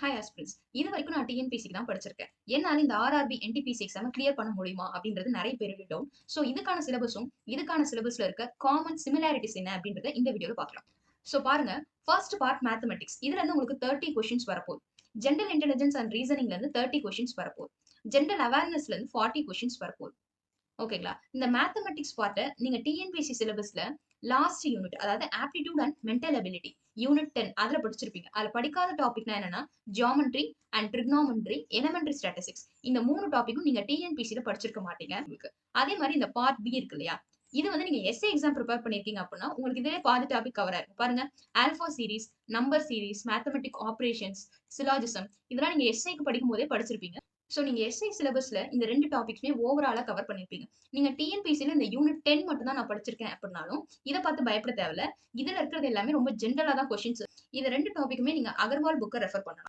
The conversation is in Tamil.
ஹாய் ஆஸ்பிரன்ஸ் இது வரைக்கும் நான் டிஎன்பிசிக்கு தான் படிச்சிருக்கேன். என்னால் இந்த ஆர்ஆர்பி என்டிபிசி எக்ஸாம் கிளியர் பண்ண முடியுமா அப்படின்றது நிறைய பேருக்கு டவுட் ஸோ இதுக்கான சிலபஸும் இதுக்கான சிலபஸ்ல இருக்க காமன் சிமிலாரிட்டிஸ் என்ன அப்படின்றத இந்த வீடியோல பார்க்கலாம். ஸோ பாருங்க ஃபர்ஸ்ட் பார்ட் மேத்தமெட்டிக்ஸ் இதுல இருந்து உங்களுக்கு தேர்ட்டி கொஸ்டின்ஸ் வரப்போகுது. ஜென்ரல் இன்டெலிஜென்ஸ் அண்ட் ரீசனிங்ல இருந்து தேர்ட்டி கொஸ்டின்ஸ் வரப்போகுது. ஜென்ரல் அவேர்னஸ்ல இருந்து ஃபார்ட்டி கொஸ்டின்ஸ் வரப்போகுது. ஓகேங்களா இந்த மேத்தமெட்டிக்ஸ் பார்ட்டை நீங்க டிஎன்பிசி சிலபஸ்ல லாஸ்ட் யூனிட் அதாவது aptitude and mental ability unit ten அதுல படிச்சிருப்பீங்க. அதுல படிக்காத டாபிக்னா என்னன்னா geometry and trigonometry elementary statistics இந்த மூணு டாபிக்கும் நீங்க டிஎன்பிசியில் படிச்சிருக்க மாட்டீங்க. உங்களுக்கு. அதே மாதிரி இந்த பார்ட் பி இருக்கு இல்லையா? இது வந்து நீங்க எஸ்ஏ எக்ஸாம் ப்ரிப்பேர் பண்ணிருக்கீங்க அப்படின்னா உங்களுக்கு இதே பாதி டாபிக் கவர் ஆயிருக்கும் பாருங்க. Alpha series number series mathematic operations syllogism இதெல்லாம் நீங்க எஸ்ஐக்கு படிக்கும் போதே படிச்சிருப்பீங்க. ஸோ நீங்க எஸ்ஐ சிலபஸ்ல இந்த ரெண்டு டாபிக்ஸுமே ஓவராலா கவர் பண்ணிருப்பீங்க. நீங்க டிஎன்பிசியில் இந்த யூனிட் டென் மட்டும் தான் நான் படிச்சிருக்கேன் அப்படின்னாலும் இதை பார்த்து பயப்பட தேவையில்ல. இதுல இருக்கிறது எல்லாமே ரொம்ப ஜென்ரலாக தான் கொஷின்ஸ் இது ரெண்டு டாபிக்குமே நீங்க அகர்வால் புக்கை ரெஃபர் பண்ணலாம்.